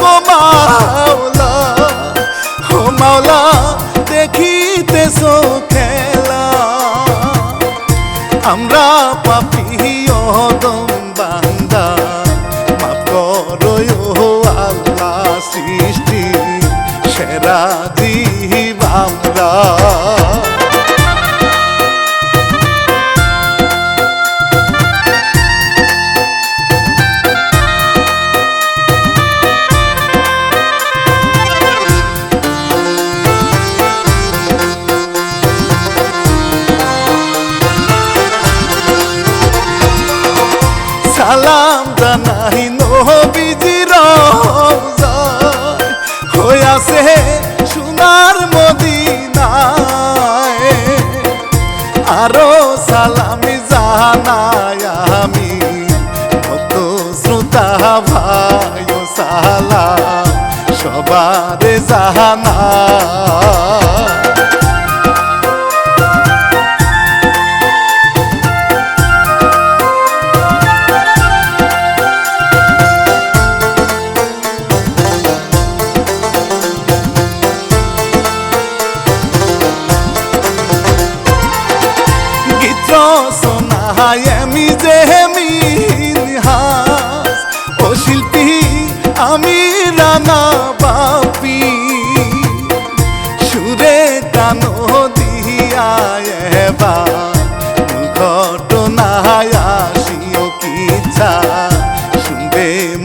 গো মাওলা, ও মাওলা দেখিতে খেলা। আমরা পাপি অদম বান্দা মাপ করো আল্লাহ সৃষ্টি, সেরা জীব আমরা। দরবারে জাহানা।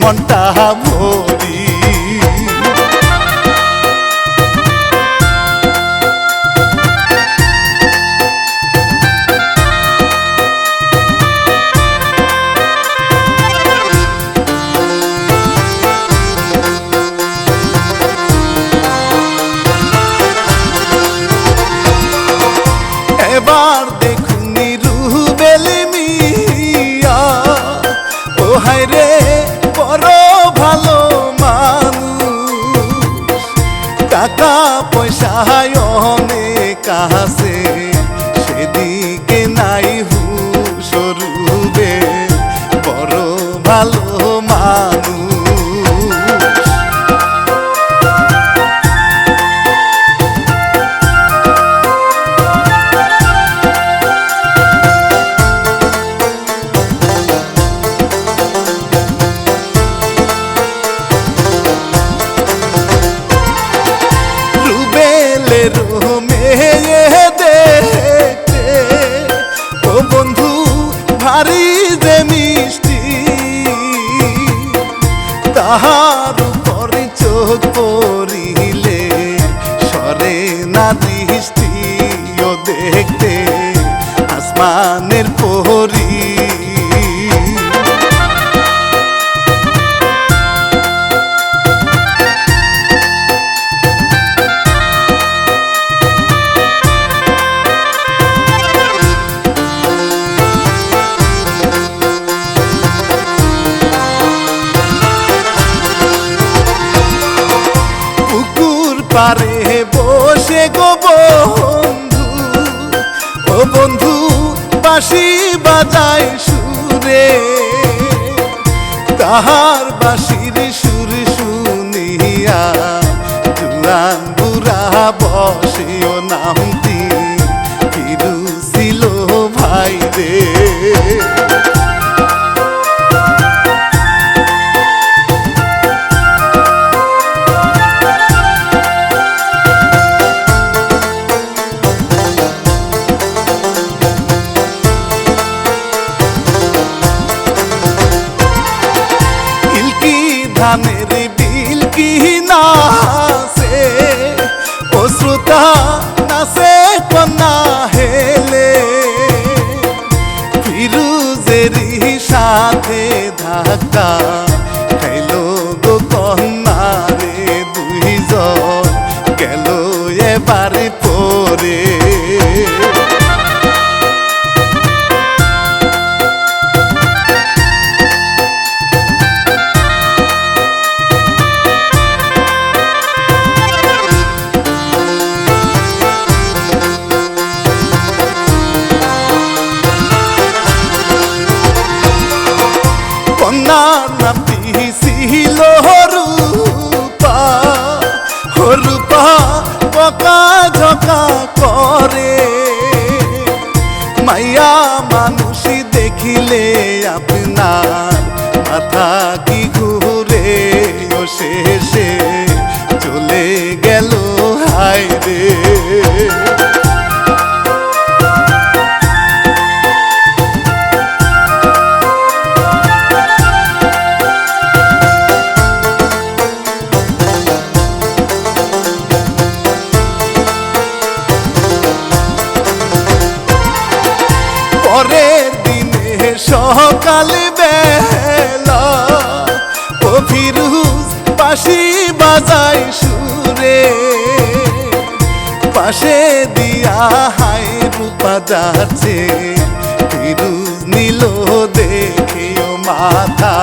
కొంటామోది ভালো গানের পরি। বাসি বাজায় সুরে। তাহার বাসির সুর শুনিয়া তুলান বুড়া বসিও নামতি কিরু ছিল ভাই রে। পারে পরে চলে গেল হায় রে পাশে দিয়া হাই রূপা যাচ্ছে। নীল দেখেও মাথা।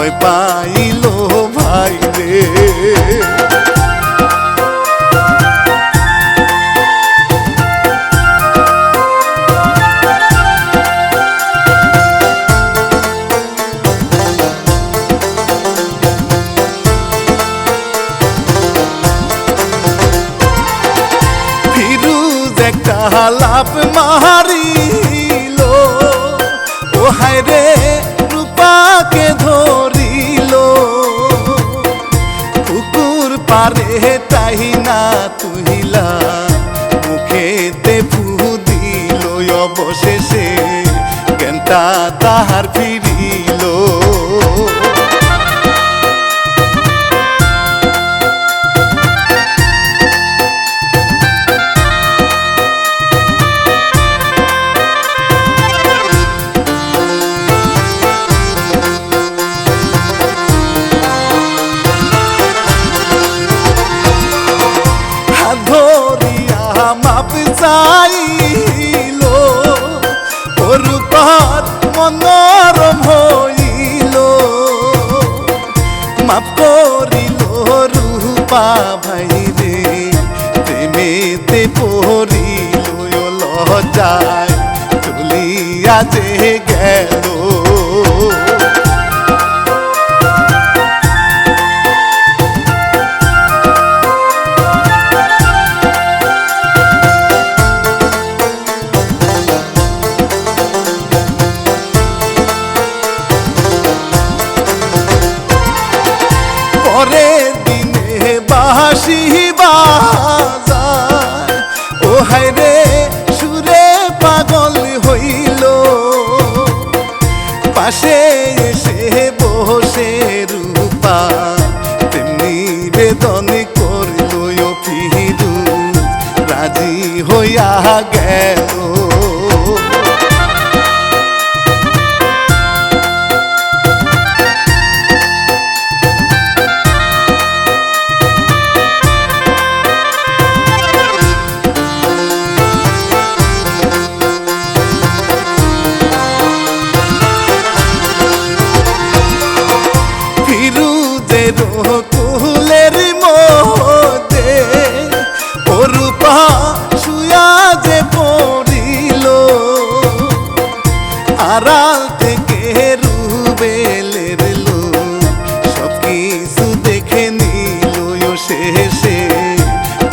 ভয় পাইল ভাই রে। লাভ মারিল। ও হায় রে রূপাকে ধরিল পারে তাই না তুহিলা মুখেতে ফু দিল অবশেষে জ্ঞানটা তাহার ফিরিল? মনোরম হইল। মাপ করিল রূপা ভাই রে প্রেমেতে পড়িল লজায় চলিয়া যে গেল। রাজি হইয়া গেল।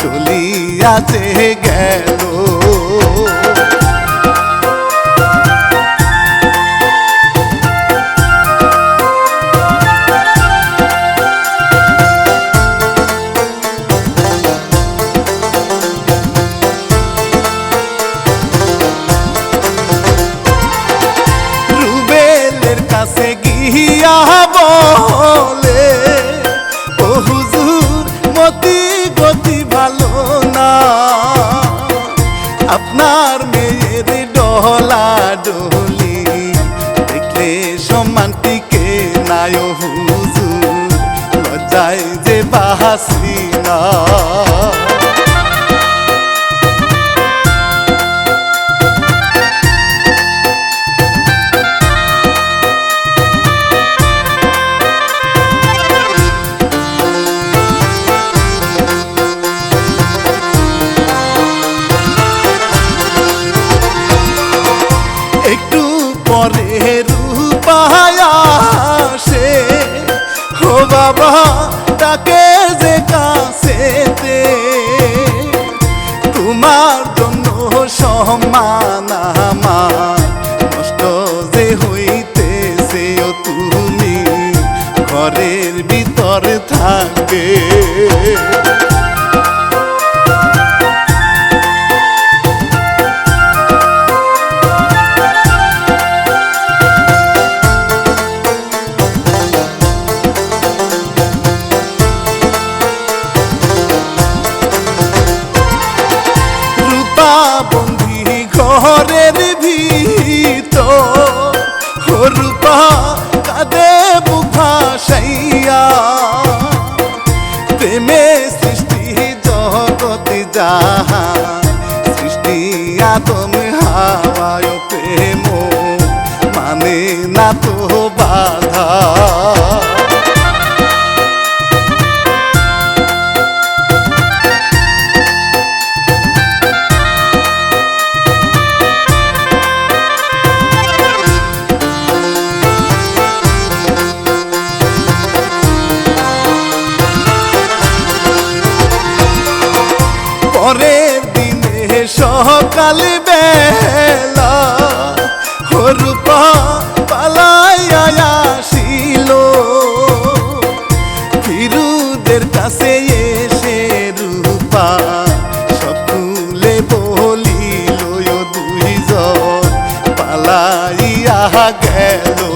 চলিয়াছে গেল। লজ্জায় যে বাহাসি সম্মান আমার। নষ্ট যে হইতেছে ও তুমি ঘরের ভিতর থাকবে। মানে না তো বাধা। পরের দিনে সকাল বেলা গেল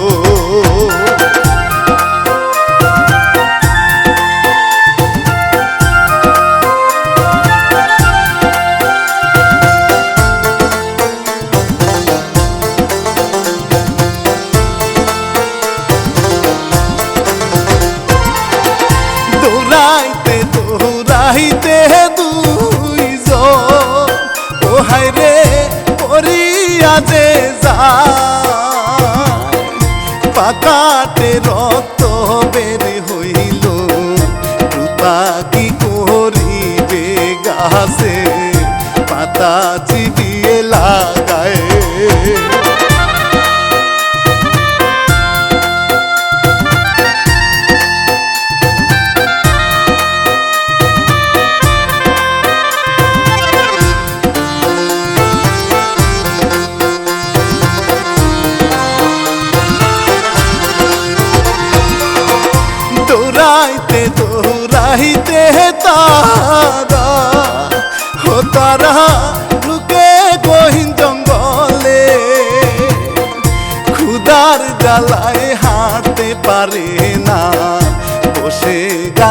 পাতা চিবিয়ে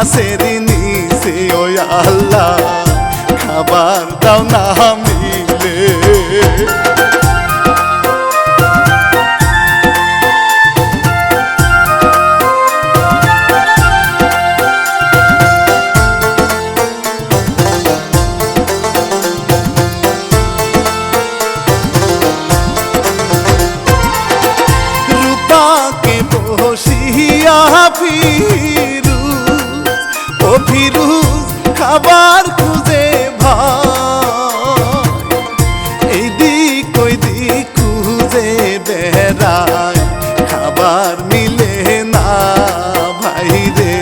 গাছের নিচে ও আল্লাহ। খাবার দাও না মিলে। রূপাকে বসিয়া ফিরুজ ফিরুজ খাবার খুঁজে খুঁজে বেড়ায় খাবার মিলে না ভাই রে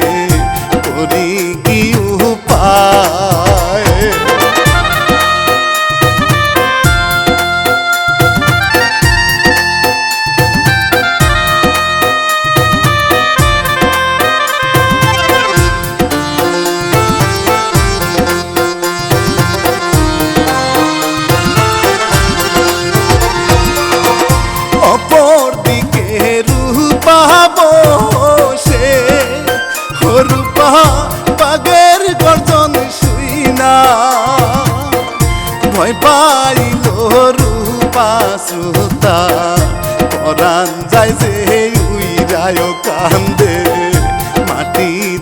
করি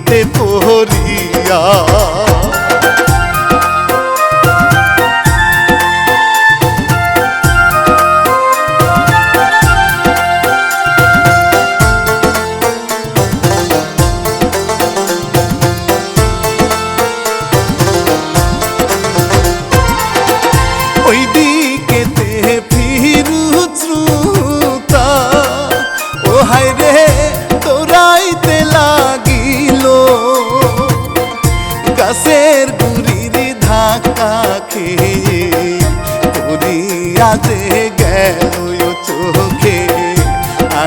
প্রেমে পড়িয়া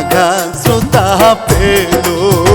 Paga, soltar pelo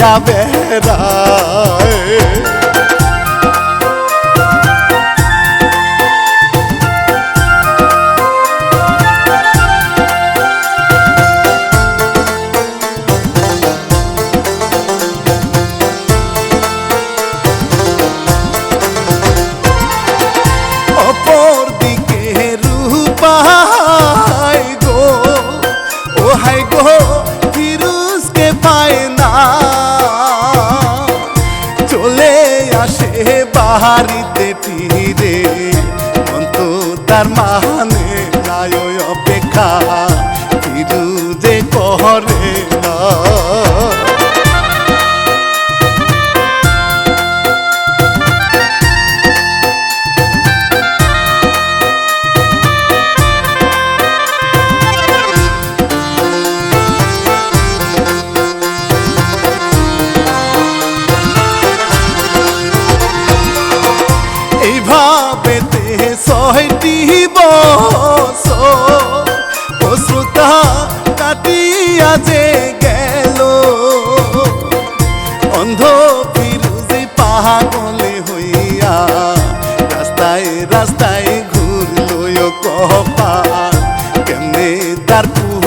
ঘুরিয়া বেড়া que me dar tu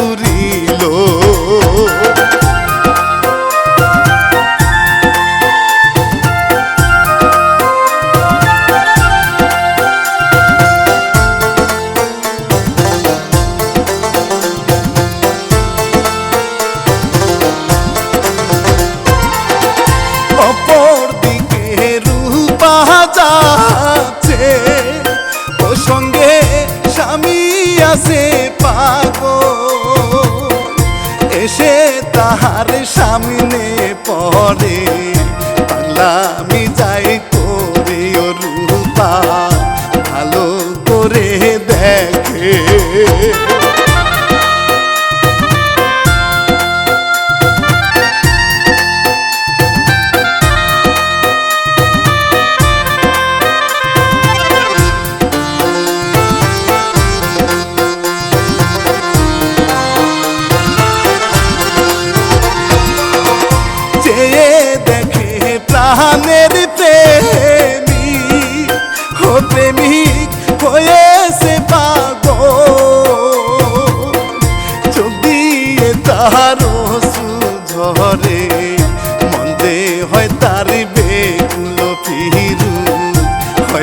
করে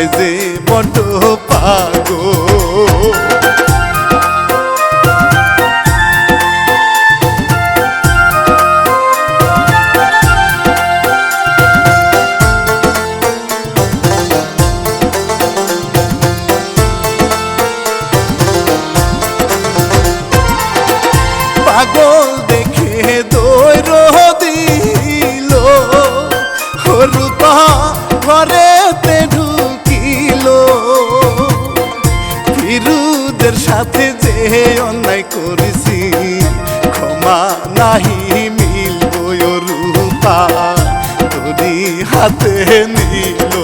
যে বড় পাগল। হাতে নিল।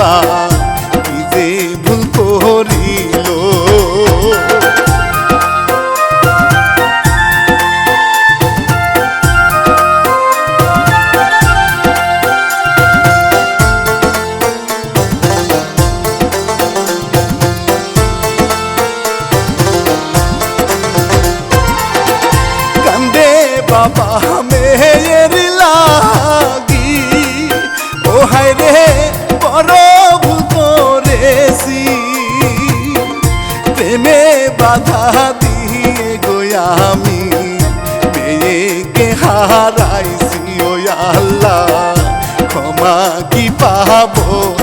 রূপা কি পাবনি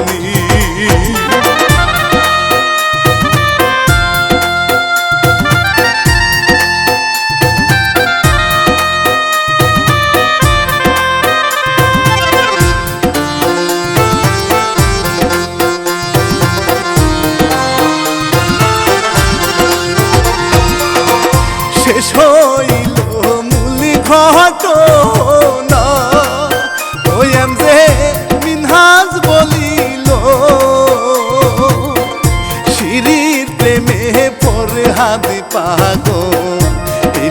পাগল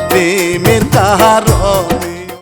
প্রেমের কারণে